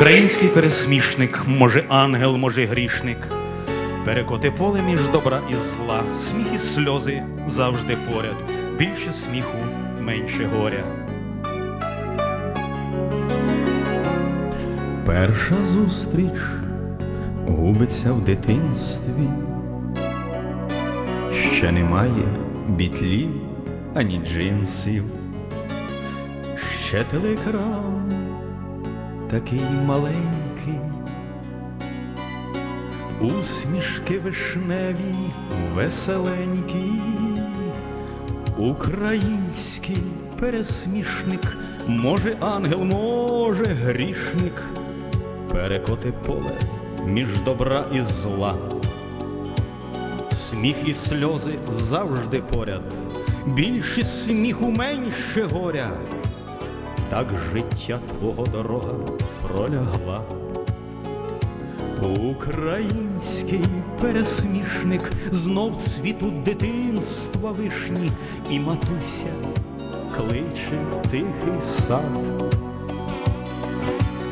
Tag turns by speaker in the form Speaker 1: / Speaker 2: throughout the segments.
Speaker 1: Український пересмішник, може ангел, може грішник. Перекоти поле між добра і зла, сміх і сльози завжди поряд, більше сміху, менше горя.
Speaker 2: Перша зустріч губиться в дитинстві, ще немає бітлів ані джинсів, ще телеекран такий маленький, усмішки вишневі, веселенькі, український пересмішник, може ангел, може грішник перекоти поле між добра і зла. Сміх і сльози завжди поряд, більше сміху, менше горя. Так життя твого дорога пролягла. Український пересмішник знов цвіту дитинства вишні, і матуся кличе тихий сад.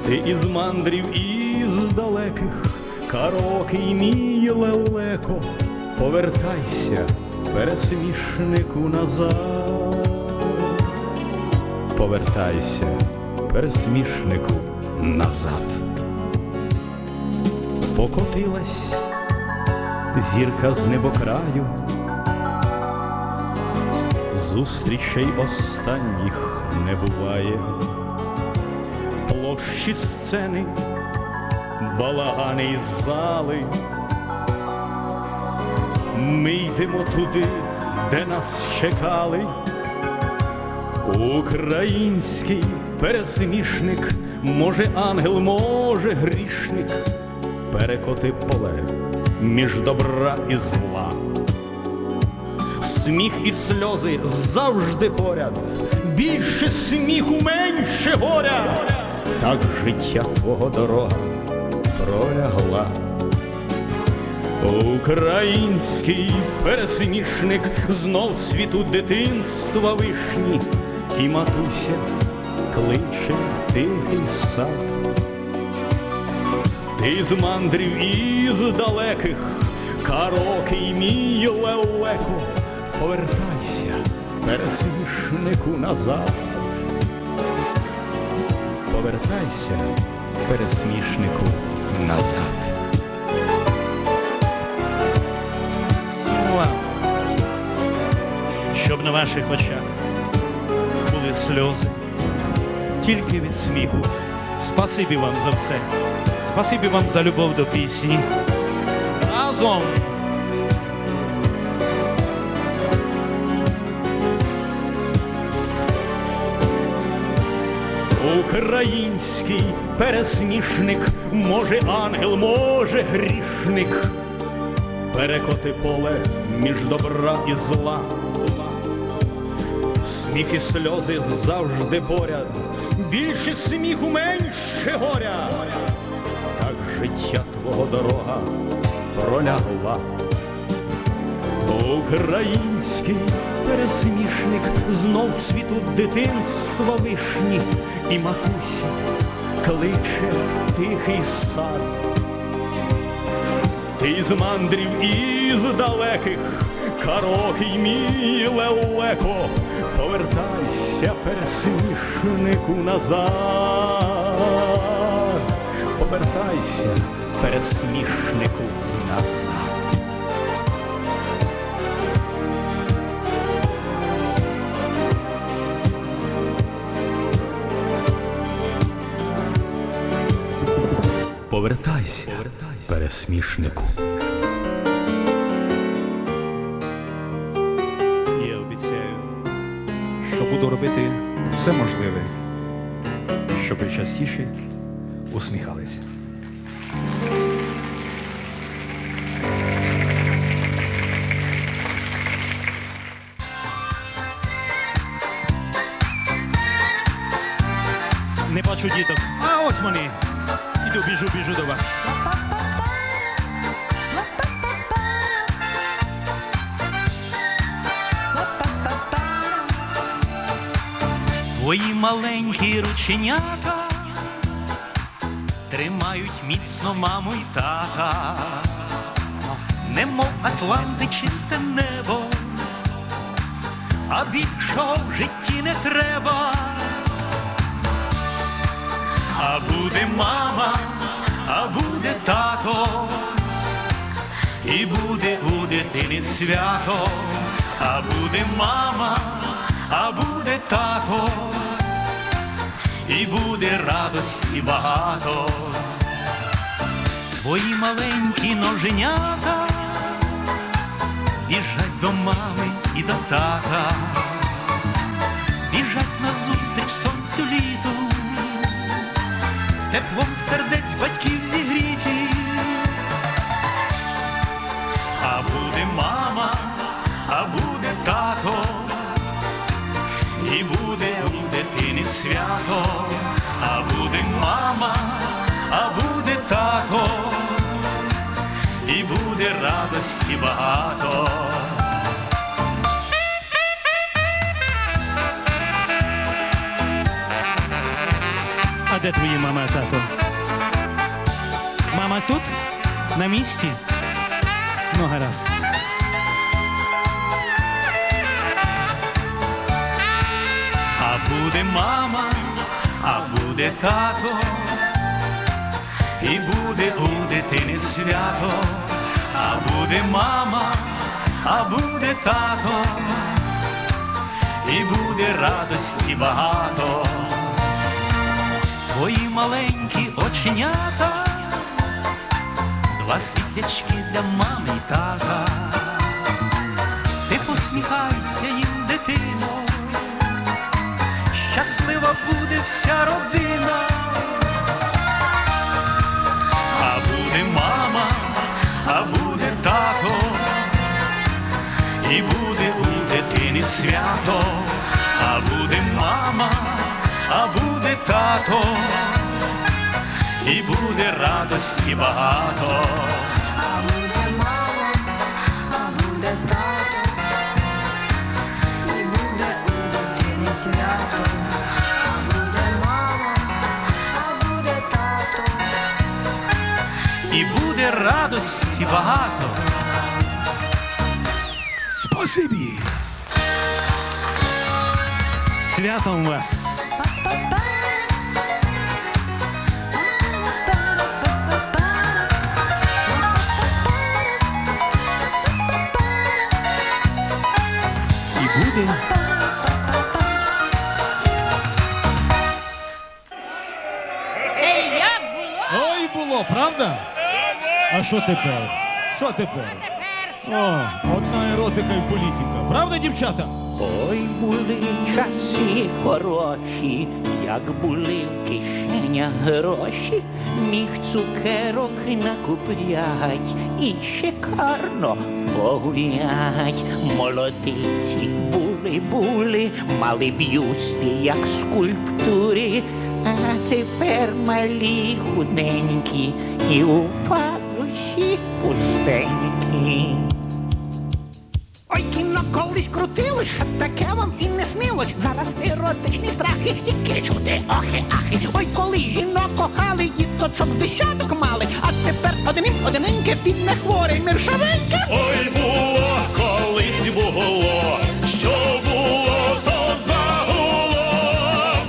Speaker 2: Ти із мандрів, із далеких, карокий мій лелеко, повертайся, пересмішнику назад, повертайся, пересмішнику назад. Покотилась зірка з небокраю, зустрічей останніх не буває площі сцени, балагани й зали. Ми йдемо туди, де нас чекали. Український пересмішник, може ангел, може грішник, перекоти поле між добра і зла. Сміх і сльози завжди поряд, більше сміху, менше горя. Так життя твого дорога пролягла. Український пересмішник знов світу дитинства вишні, і матуся кличе тихий сад. Ти з мандрів із далеких, карокий мій лелеко, повертайся, пересмішнику назад. Повертайся, пересмішнику назад.
Speaker 1: Щоб на ваших очах були сльози, тільки від сміху. Спасибі вам за все. Спасибі вам за любов до пісні. Разом!
Speaker 2: Український пересмішник, може ангел, може грішник, перекоти поле між добра і зла. Сміх і сльози завжди поряд, більше сміху, менше горя. Так життя твого дорога пролягла. Український пересмішник знов цвіту дитинства вишні, і матуся кличе в тихий сад. Ти з мандрів із далеких, карокий мій лелеко, повертайся, пересмішнику назад, повертайся, пересмішнику назад. Повертайся, пересмішнику.
Speaker 1: Буду робити все можливе, щоб ви частіше усміхалися. Не бачу діток. А ось вони. Іду, біжу, біжу до вас. Твої маленькі рученята
Speaker 2: тримають міцно маму й тата, немов Атланти чисте небо, а більшого в житті не треба. А буде мама, а буде тато, і буде у дитини свято, а буде мама, а буде тато, і буде радості багато. Твої маленькі ноженята біжать до мами і до тата, біжать назустріч сонцю літу, теплом сердець батьків зігріті. Свято, а буде мама, а буде тато, і буде радості багато.
Speaker 3: А де твої мама тато? Мама тут? На місці? Ну, гаразд.
Speaker 2: Буде мама, а буде тато, і буде у дитини свято, а буде мама, а буде тато, і буде радості багато. Твої маленькі оченята, два світлячки для мами й тата. Ти посміхайся свято, а буде мама, а буде тато, і буде радості багато.
Speaker 4: А буде мама, а буде тато, і буде у дитини свято. А буде мама, а буде тато,
Speaker 2: і буде радості багато.
Speaker 5: Спасибі.
Speaker 3: Святом вас! І буде.
Speaker 6: Це як було
Speaker 3: Ой, було, правда? А що тепер? Що тепер?
Speaker 6: тепер?
Speaker 3: О, одна еротика і політика. Правда, дівчата?
Speaker 7: Ой, були часи хороші, як були в кишенях гроші, міг цукерок накуплять і шикарно погулять. Молодиці були, були, мали б'юсти, як скульптури, а тепер малі худенькі і у пазусі пустенькі.
Speaker 8: Ой, колись крутили, що таке вам і не снилось. Зараз еротичні страхи, тільки чути охи, ахи. Ой, коли жінок кохали, діточок десяток мали, а тепер одним одиненьке підне хворий міршавеньке.
Speaker 2: Ой, було, колись було, що було, то загуло.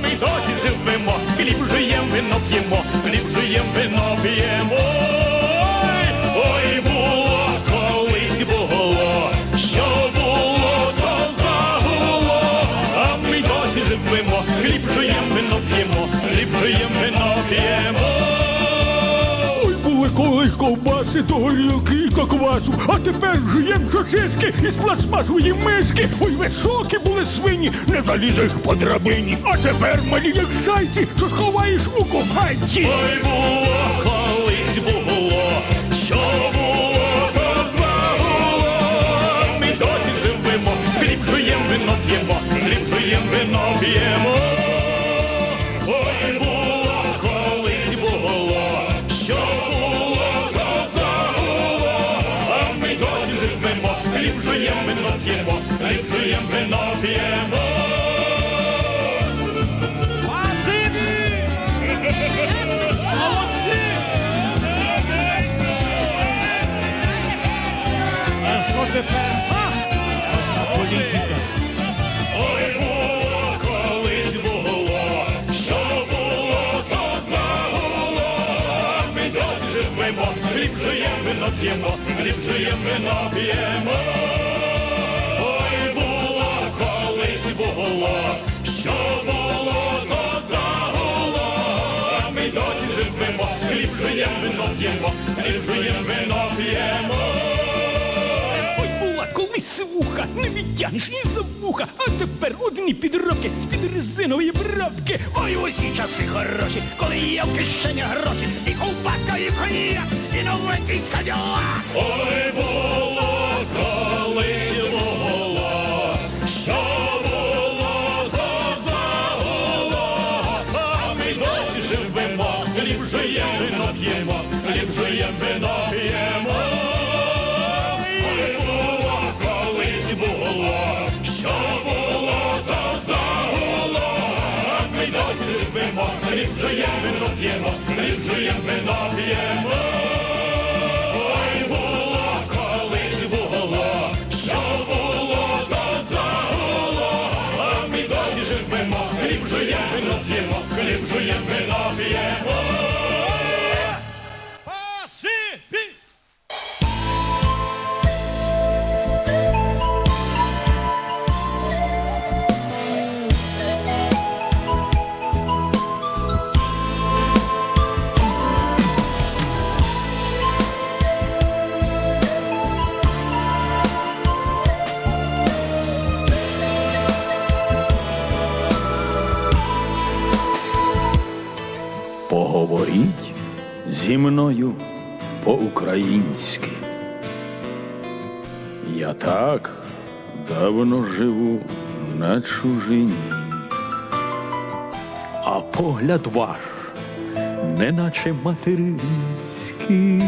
Speaker 2: Ми досі живемо, хліб жуєм, вино п'ємо, хліб жуєм, вино п'ємо.
Speaker 5: Горілки і то квасу, а тепер жуєм сосиски із пластмасової миски. Ой, високі були свині, не залізеш по драбині. А тепер малі як зайці, що сховаєш у коханці.
Speaker 2: Ой, було, колись було, що було, то загуло. Ми досі живемо, хліб жуєм, вино п'ємо, хліб жуєм, вино п'ємо. хліб жуєм, вино п'ємо, хліб жуєм, вино п'ємо.
Speaker 3: Молодці! А
Speaker 2: колись було, що було, то загуло. Ми досі живемо, хліб хліб жуємо, вино п'ємо. Ой, було, колись було, що було, то загуло. Ми досі живемо, хліб жуємо, вино п'ємо, хліб жуємо, вино
Speaker 9: сивуха, не відтягнеш ні за вуха, а тепер одні підробки з-під резинової бровки. Ой, усі часи хороші, коли є в кишені гроші, і ковбаска, і коньяк, і новенький каділак.
Speaker 2: П'ємо, хліб жуємо, вино. Ой, було, колись було, що було, то загуло, а ми досі живемо, хліб жуємо, п'ємо, хліб жуємо, вино п'ємо. Зі мною по-українськи. Я так давно живу на чужині, а погляд ваш, неначе материнський,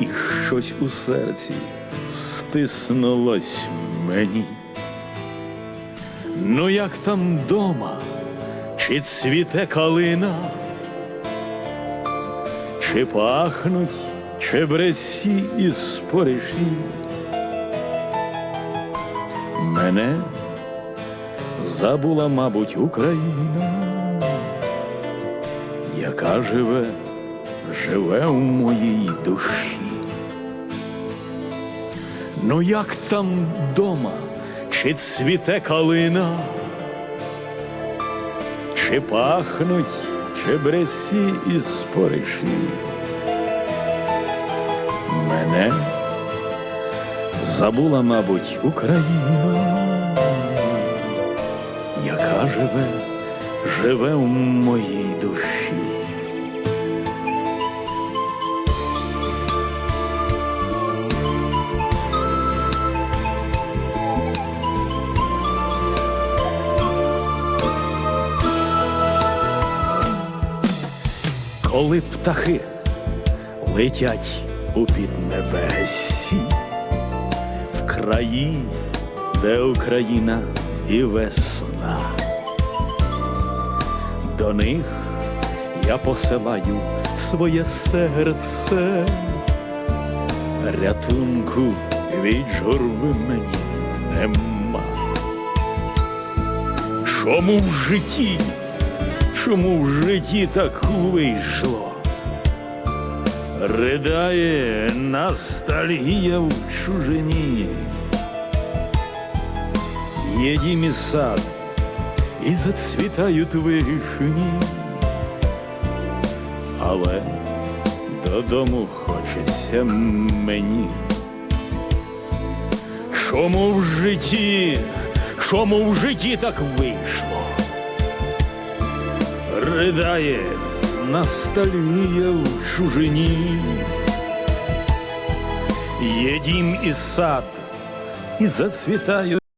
Speaker 2: і щось у серці стиснулось мені. Ну як там дома? Чи цвіте калина, чи пахнуть чебреці і спориші? Мене забула, мабуть, Україна, яка живе, живе у моїй душі. Ну як там дома, чи цвіте калина? Чи пахнуть чебреці і спориші? Мене забула, мабуть, Україна, яка живе, живе в моїй душі. Коли птахи летять у піднебесі, в краї, де Україна і весна, до них я посилаю своє серце, рятунку від журби мені нема. Чому в житті? Чому в житті так вийшло? Ридає ностальгія в чужині. Є дім сад, і зацвітають вишні. Але додому хочеться мені. Чому в житті, чому в житті так вийшло? Ридає ностальгія в чужині. Є дім і сад, і зацвітають